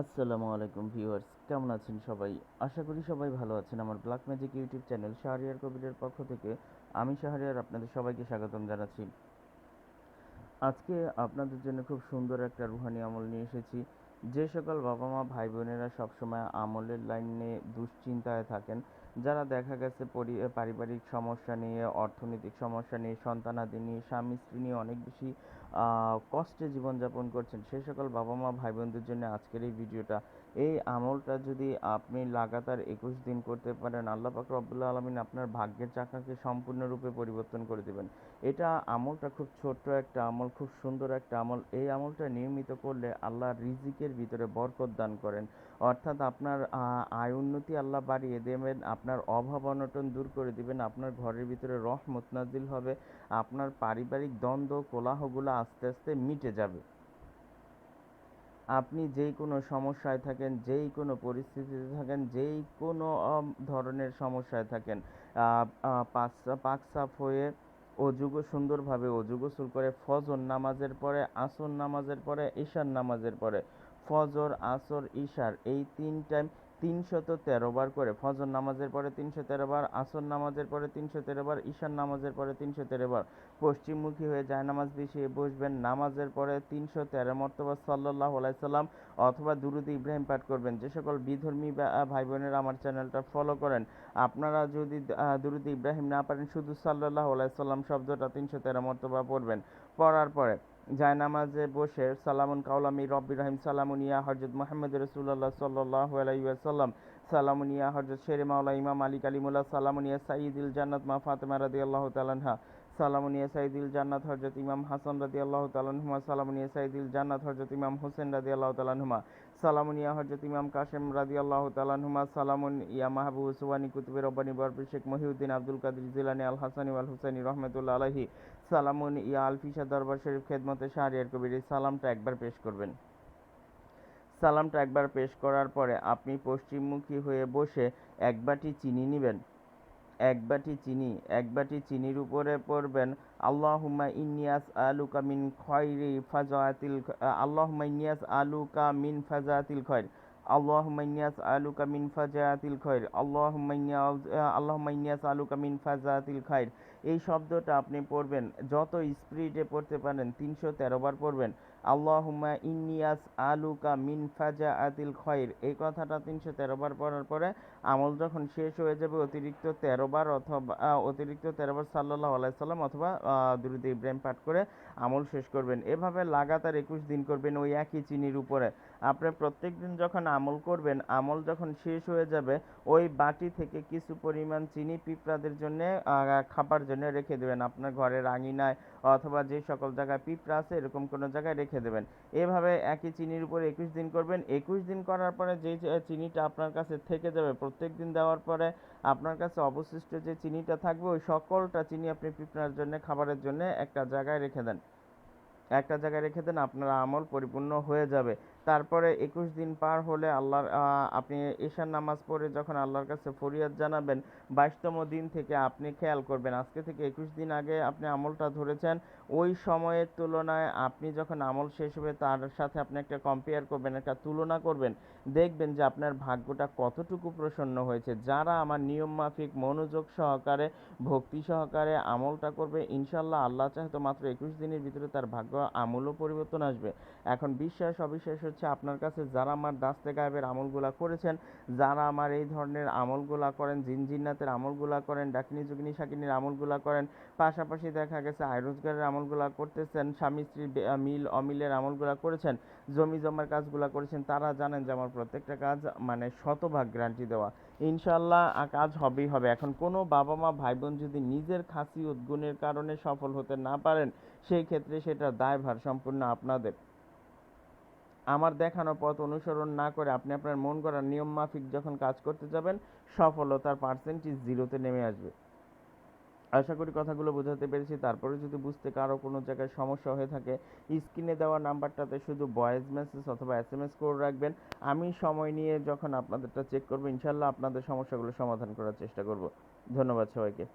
আসসালামু আলাইকুম ভিউয়ার্স, কেমন আছেন সবাই? আশা করি সবাই ভালো আছেন। আমার black magic YouTube channel Shahriar কবিরের পক্ষ থেকে আমি শাহরিয়ার আপনাদের সবাইকে স্বাগতম জানাচ্ছি। আজকে আপনাদের জন্য খুব সুন্দর একটা রুহানি আমল নিয়ে এসেছি। যে সকল বাবা মা ভাই বোনেরা সবসময় আমলের লাইনে দুশ্চিন্তায় থাকেন যারা দেখা গেছে পরি পারিবারিক সমস্যা নিয়ে, অর্থনৈতিক সমস্যা নিয়ে, সন্তানাদি নিয়ে, স্বামী, স্ত্রী নিয়ে অনেক বেশি কষ্টে জীবনযাপন করছেন সেই সকল বাবা মা ভাই বোনদের জন্য আজকের এই ভিডিওটা। এই আমলটা যদি আপনি লাগাতার একুশ দিন করতে পারেন, আল্লাহ পাক রব্বুল্লাহ আলমিন আপনার ভাগ্যের চাকাকে সম্পূর্ণরূপে পরিবর্তন করে দেবেন। এটা আমলটা খুব ছোট্ট একটা আমল, খুব সুন্দর একটা আমল। এই আমলটা নিয়মিত করলে আল্লাহ রিজিকের ভিতরে বরকত দান করেন। অর্থাৎ আপনার আয় উন্নতি আল্লাহ বাড়িয়ে দেবেন আপনার অভাব অনটন দূর করে দিবেন আপনার ঘরের ভিতরে রহমত নাজিল হবে আপনার পারিবারিক দ্বন্দ্ব কোলাহগুলো আস্তে আস্তে মিটে যাবে। আপনি যেই কোনো সমস্যায় থাকেন যেই কোনো পরিস্থিতিতে থাকেন যেই কোনো ধরনের সমস্যায় থাকেন আহ, আহ, পাক সাফ হয়ে অজুগো সুন্দরভাবে গোসল করে ফজর নামাজের পরে আসর নামাজের পরে ঈশার নামাজের পরে ফজর, আসর, ঈশার এই তিন টাইম তিনশত তেরো বার করে ফজর নামাজের পরে তিনশো তেরো বার, আসর নামাজের পরে তিনশো তেরো বার, ঈশার নামাজের পরে তিনশো তেরো বার। পশ্চিমমুখী হয়ে যায় নামাজ বিছিয়ে বসবেন, নামাজের পরে তিনশো তেরো মর্তবা সাল্লাহ সাল্লাম অথবা দুরুদ ইব্রাহিম পাঠ করবেন। যে সকল বিধর্মী ভাই বোনেরা আমার চ্যানেলটা ফলো করেন, আপনারা যদি দুরুদ ইব্রাহিম না পারেন, শুধু সাল্লাহ সাল্লাম শব্দটা তিনশো তেরো মর্তবা পড়বেন। পড়ার পরে জায়নামাজে বসে সালামুন কাউলামি রব্বি রহিম সালামুন ইয়া হজরত মোহাম্মদ রসুল্লাহ সাল্লাহ আলাইসাল্লাম সালামুন ইয়া হজরত শেরে মাওলা ইমাম আলী কালিমুল্লাহ, সালামুন ইয়া সাইদুল জান্নাত মা ফাতেমা রাদি আল্লাহ তালানহা সালামুন ইয়া সাইদুল জান্নাত হজরত ইমাম হাসান রাদি আল্লাহ তালানহুমা সালামুন ইয়া সাইদুল জান্নাত হজরত ইমাম হোসেন রাদি আল্লাহ তালানহুমা সালামুন ইয়া হজরত ইমাম কাশেম রাদি আল্লাহ তালানহুমা সালামুন ইয়া মাহবুব সুবানি কুতুবে রব্বানি বরফি শেখ মহিউদ্দিন আব্দুল কাদের জিলানি আল হাসানি আল হুসাইনি রহমতুল্লাহ আলাহি সালামুন ইয়া আলফিসা দরবার শরীফ খেদমতে শাহরিয়ার কবির এই সালামটা একবার পেশ করবেন। সালামটা একবার পেশ করার পরে আপনি পশ্চিমমুখী হয়ে বসে এক বাটি চিনি নেবেন। এক বাটি চিনি, এক বাটি চিনির উপরে পড়বেন, আল্লাহুম্মা ইন্নিয়াস আলুকা মিন খয়রি ফাজাতিল আল্লাহুম্মা ইন্নিয়াস আলুকা মিন ফাজাতিল খয়র আল্লাহুম্মা ইন্নিয়াস আলুকা মিন ফাজাতিল খয়র আল্লাহুম্মা ইন্নিয়াস আল্লাহুম্মা ইন্নিয়াস আলুকা মিন ফাজাতিল খয়র এই শব্দটা আপনি পড়বেন, যত স্পিডে পড়তে পারেন তিনশো তেরো বার পড়বেন। আল্লাহুম্মা ইন্নিয়াস আলুকা মিন ফাজাআতিল খয়ের। এই কথাটা তিনশো তেরো বার পড়ার পরে আমল যখন শেষ হয়ে যাবে, অতিরিক্ত তেরো বার অথবা অতিরিক্ত তেরো বার সাল্লাহ আলাইসাল্লাম অথবা দুরুদ ইব্রাহিম পাঠ করে আমল শেষ করবেন। এভাবে লাগাতার একুশ দিন করবেন ওই একই চিনির উপরে। আপনি প্রত্যেক দিন যখন আমল করবেন, আমল যখন শেষ হয়ে যাবে, ওই বাটি থেকে কিছু পরিমাণ চিনি পিঁপড়াদের জন্য খাবার জন্য রেখে দেবেন। আপনার ঘরের আঙিনায় অথবা যে সকল জায়গায় পিঁপড়া আছে, এরকম কোনো জায়গায় রেখে দেবেন। এভাবে একই চিনির উপর একুশ দিন করবেন। একুশ দিন করার পরে যে চিনিটা আপনার কাছে থেকে যাবে, প্রত্যেক দিন দেওয়ার পরে আপনার কাছে অবশিষ্ট যে চিনিটা থাকবে, ওই সকলটা চিনি আপনি পিঁপড়ার জন্য, খাবারের জন্য একটা জায়গায় রেখে দেন। একটা জায়গায় রেখে দেন, আপনার আমল পরিপূর্ণ হয়ে যাবে। তারপরে একুশ দিন পার হলে আল্লাহর আপনি ঈশান নামাজ পড়ে যখন আল্লাহর কাছে ফরিয়াদ জানাবেন, বাইশতম দিন থেকে আপনি খেয়াল করবেন। আজকে থেকে একুশ দিন আগে আপনি আমলটা ধরেছেন, ওই সময়ের তুলনায় আপনি যখন আমল শেষ হবে তার সাথে আপনি একটা কম্পেয়ার করবেন, একটা তুলনা করবেন, দেখবেন যে আপনার ভাগ্যটা কতটুকু প্রসন্ন হয়েছে। যারা আমার নিয়ম মাফিক মনোযোগ সহকারে, ভক্তি সহকারে আমলটা করবে ইনশাল্লাহ আল্লাহ চাহে তো মাত্র একুশ দিনের ভিতরে তার ভাগ্য আমূলও পরিবর্তন আসবে। এখন বিশ্বাস অবিশ্বাস হচ্ছে আপনার কাছে যারা আমার দাস্তে গায়েবের আমলগুলা করেছেন, যারা আমার এই ধরনের আমলগুলা করেন জিন জিন্নাতের আমলগুলা করেন ডাকিনী যোগিনী শাকিনীর আমলগুলা করেন, পাশাপাশি দেখা গেছে আয় রোজগারের আমলগুলা করতেছেন, স্বামী স্ত্রীর মিল, অমিলের আমলগুলা করেছেন, জমি জমার কাজগুলা করেছেন, তারা জানেন যে আমার প্রত্যেকটা কাজ মানে শতভাগ গ্যারান্টি দেওয়া। ইনশাল্লাহ কাজ হবেই হবে। এখন কোনো বাবা মা ভাই বোন যদি নিজের খাসি উদ্গুণের কারণে সফল হতে না পারেন, সেই ক্ষেত্রে সেটা দায়ভার সম্পূর্ণ আপনাদের। আমার দেখানো পথ অনুসরণ না করে আপনি আপনার মন করার নিয়ম মাফিক যখন কাজ করতে যাবেন, সফলতার পার্সেন্টেজ জিরোতে নেমে আসবে। আশা করি কথাগুলো বোঝাতে পেরেছি। তারপরে যদি বুঝতে কারও কোনো জায়গায় সমস্যা হয়ে থাকে স্ক্রিনে দেওয়া নাম্বারটাতে শুধু ভয়েস মেসেজ অথবা এস এম এস করে রাখবেন। আমি সময় নিয়ে যখন আপনাদেরটা চেক করব, ইনশাল্লাহ আপনাদের সমস্যাগুলো সমাধান করার চেষ্টা করব। ধন্যবাদ সবাইকে।